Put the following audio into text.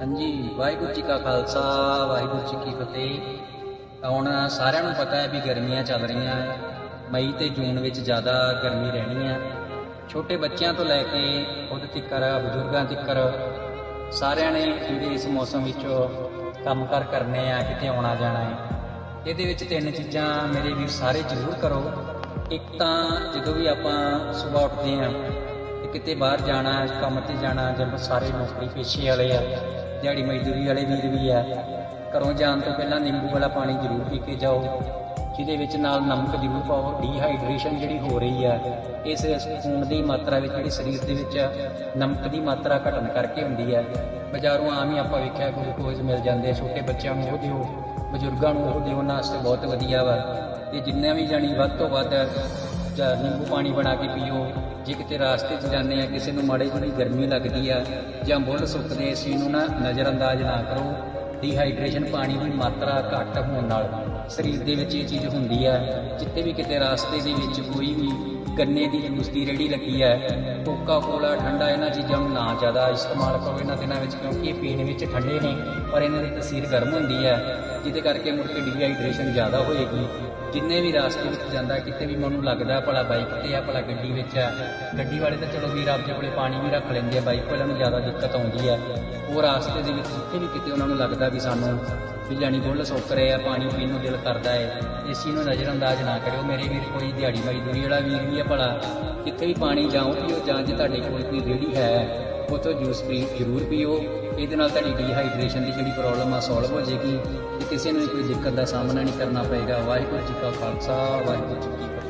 ਹਾਂਜੀ, ਵਾਹਿਗੁਰੂ ਜੀ ਕਾ ਖਾਲਸਾ, ਵਾਹਿਗੁਰੂ ਜੀ ਕੀ ਫਤਿਹ। ਹੁਣ ਸਾਰਿਆਂ ਨੂੰ ਪਤਾ ਹੈ ਵੀ ਗਰਮੀਆਂ ਚੱਲ ਰਹੀਆਂ ਮਈ ਤੇ ਜੂਨ ਵਿੱਚ ਜ਼ਿਆਦਾ ਗਰਮੀ ਰਹਿਣੀ ਹੈ। ਛੋਟੇ ਬੱਚਿਆਂ ਤੋਂ ਲੈ ਕੇ ਖੁਦ ਤੱਕਰ, ਬਜ਼ੁਰਗਾਂ ਤੱਕਰ, ਸਾਰਿਆਂ ਨੇ ਜਿਹੜੇ ਇਸ ਮੌਸਮ ਵਿੱਚ ਕੰਮ ਕੰਮਕਾਰ ਕਰਨੇ ਆ, ਕਿਤੇ ਆਉਣਾ ਜਾਣਾ ਹੈ। ਇਹਦੇ ਵਿੱਚ ਤਿੰਨ ਚੀਜ਼ਾਂ ਮੇਰੇ ਵੀ ਸਾਰੇ ਜ਼ਰੂਰ ਕਰੋ। ਇੱਕ ਤਾਂ ਜਦੋਂ ਵੀ ਆਪਾਂ ਸਵੇਰ ਉੱਠਦੇ ਆ ਕਿਤੇ ਬਾਹਰ ਜਾਣਾ ਕੰਮ ਤੇ ਜਾਣਾ ਜਦ ਸਾਰੇ ਨੌਕਰੀ ਪੇਸ਼ੇ ਵਾਲੇ ਆ, ਦਿਹਾੜੀ ਮਜ਼ਦੂਰੀ ਵਾਲੇ ਵੀਰ ਵੀ ਆ, ਘਰੋਂ ਜਾਣ ਤੋਂ ਪਹਿਲਾਂ ਨਿੰਬੂ ਵਾਲਾ ਪਾਣੀ ਜ਼ਰੂਰ ਪੀ ਕੇ ਜਾਓ, ਜਿਹਦੇ ਵਿੱਚ ਨਾਲ ਨਮਕ ਜ਼ਰੂਰ ਪਾਓ ਡੀਹਾਈਡਰੇਸ਼ਨ ਜਿਹੜੀ ਹੋ ਰਹੀ ਆ, ਇਸ ਖੂਨ ਦੀ ਮਾਤਰਾ ਵਿੱਚ, ਜਿਹੜੀ ਸਰੀਰ ਦੇ ਵਿੱਚ ਨਮਕ ਦੀ ਮਾਤਰਾ ਘਟਣ ਕਰਕੇ ਹੁੰਦੀ ਹੈ ਬਾਜ਼ਾਰੋਂ ਆਮ ਹੀ ਆਪਾਂ ਵੇਖਿਆ ਗਲੂਕੋਜ਼ ਮਿਲ ਜਾਂਦੇ ਛੋਟੇ ਬੱਚਿਆਂ ਨੂੰ ਉਹ ਦਿਓ, ਬਜ਼ੁਰਗਾਂ ਨੂੰ ਉਹ ਦਿਓ ਉਹਨਾਂ ਬਹੁਤ ਵਧੀਆ ਵਾ, ਤੇ ਜਿੰਨਾ ਵੀ ਜਾਣੀ ਵੱਧ ਤੋਂ ਵੱਧ ਜਾਂ ਨਿੰਬੂ ਪਾਣੀ ਬਣਾ ਕੇ ਪੀਓ। ਜੇ ਕਿਤੇ ਰਾਸਤੇ 'ਚ ਜਾਂਦੇ ਆ, ਕਿਸੇ ਨੂੰ ਮਾੜੀ ਜਿਹੀ ਗਰਮੀ ਲੱਗਦੀ ਆ ਜਾਂ ਬੁੱਲ ਸੁੱਕਦੇ, ਇਸ ਚੀਜ਼ ਨੂੰ ਨਾ ਨਜ਼ਰਅੰਦਾਜ਼ ਨਾ ਕਰੋ। ਡੀਹਾਈਡਰੇਸ਼ਨ ਪਾਣੀ ਦੀ ਮਾਤਰਾ ਘੱਟ ਹੋਣ ਨਾਲ ਸਰੀਰ ਦੇ ਵਿੱਚ ਇਹ ਚੀਜ਼ ਹੁੰਦੀ ਆ। ਜਿੱਥੇ ਵੀ ਕਿਤੇ ਰਾਸਤੇ ਦੇ ਵਿੱਚ ਕੋਈ ਵੀ ਗੰਨੇ ਦੀ ਜੂਸ ਦੀ ਰੇੜੀ ਲੱਗੀ ਹੈ ਕੋਕਾ ਕੋਲਾ ਠੰਡਾ, ਇਹਨਾਂ ਚੀਜ਼ਾਂ ਨੂੰ ਨਾ ਜ਼ਿਆਦਾ ਇਸਤੇਮਾਲ ਕਰੋ ਇਹਨਾਂ ਦਿਨਾਂ ਵਿੱਚ, ਕਿਉਂਕਿ ਇਹ ਪੀਣ ਵਿੱਚ ਠੰਡੇ ਨੇ, ਪਰ ਇਹਨਾਂ ਦੀ ਤਸੀਰ ਗਰਮ ਹੁੰਦੀ ਹੈ, ਜਿਹਦੇ ਕਰਕੇ ਮੁੜ ਕੇ ਡੀਹਾਈਡਰੇਸ਼ਨ ਜ਼ਿਆਦਾ ਹੋਏਗੀ। ਜਿੰਨੇ ਵੀ ਰਾਸਤੇ ਵਿੱਚ ਜਾਂਦਾ, ਕਿਤੇ ਵੀ ਮੈਨੂੰ ਲੱਗਦਾ ਭਲਾ ਬਾਈਕ ਤੇ ਆ, ਭਲਾ ਗੱਡੀ ਵਿੱਚ ਆ, ਗੱਡੀ ਵਾਲੇ ਤਾਂ ਚਲੋ ਵੀਰ ਆਪਦੇ ਕੋਲੇ ਪਾਣੀ ਵੀ ਰੱਖ ਲੈਂਦੇ ਆ ਬਾਈਕ ਵਾਲਿਆਂ ਨੂੰ ਜ਼ਿਆਦਾ ਦਿੱਕਤ ਆਉਂਦੀ ਹੈ। ਉਹ ਰਾਸਤੇ ਦੇ ਵਿੱਚ ਜਿੱਥੇ ਵੀ ਕਿਤੇ ਉਹਨਾਂ ਨੂੰ ਲੱਗਦਾ ਵੀ ਸਾਨੂੰ ਵੀ ਜਾਣੀ ਬੁੱਲ ਸੁੱਕ ਰਹੇ ਆ, ਪਾਣੀ ਪੀਣ ਨੂੰ ਦਿਲ ਕਰਦਾ ਹੈ ਇਸ ਚੀਜ਼ ਨੂੰ ਨਜ਼ਰਅੰਦਾਜ਼ ਨਾ ਕਰਿਓ। ਮੇਰੇ ਵੀਰ ਕੋਈ ਦਿਹਾੜੀ ਮਜ਼ਦੂਰੀ ਵਾਲਾ ਵੀਰ ਵੀ ਆ ਭਲਾ। ਕਿੱਥੇ ਵੀ ਪਾਣੀ ਜਾਓ ਪੀਓ, ਜਾਂ ਜੇ ਤੁਹਾਡੇ ਕੋਲ ਕੋਈ ਰੇੜੀ ਹੈ ਉਹ ਜੂਸ ਪੀ, ਜ਼ਰੂਰ ਪੀਓ। ਇਹਦੇ ਨਾਲ ਤੁਹਾਡੀ ਡੀਹਾਈਡਰੇਸ਼ਨ ਦੀ ਜਿਹੜੀ ਪ੍ਰੋਬਲਮ ਆ ਸੋਲਵ ਹੋ ਜਾਏਗੀ ਤੇ ਕਿਸੇ ਨੂੰ ਵੀ ਕੋਈ ਦਿੱਕਤ ਦਾ ਸਾਹਮਣਾ ਨਹੀਂ ਕਰਨਾ ਪਏਗਾ। ਵਾਹਿਗੁਰੂ ਜੀ ਕਾ ਖਾਲਸਾ, ਵਾਹਿਗੁਰੂ ਜੀ ਕੀ ਫਤਿਹ।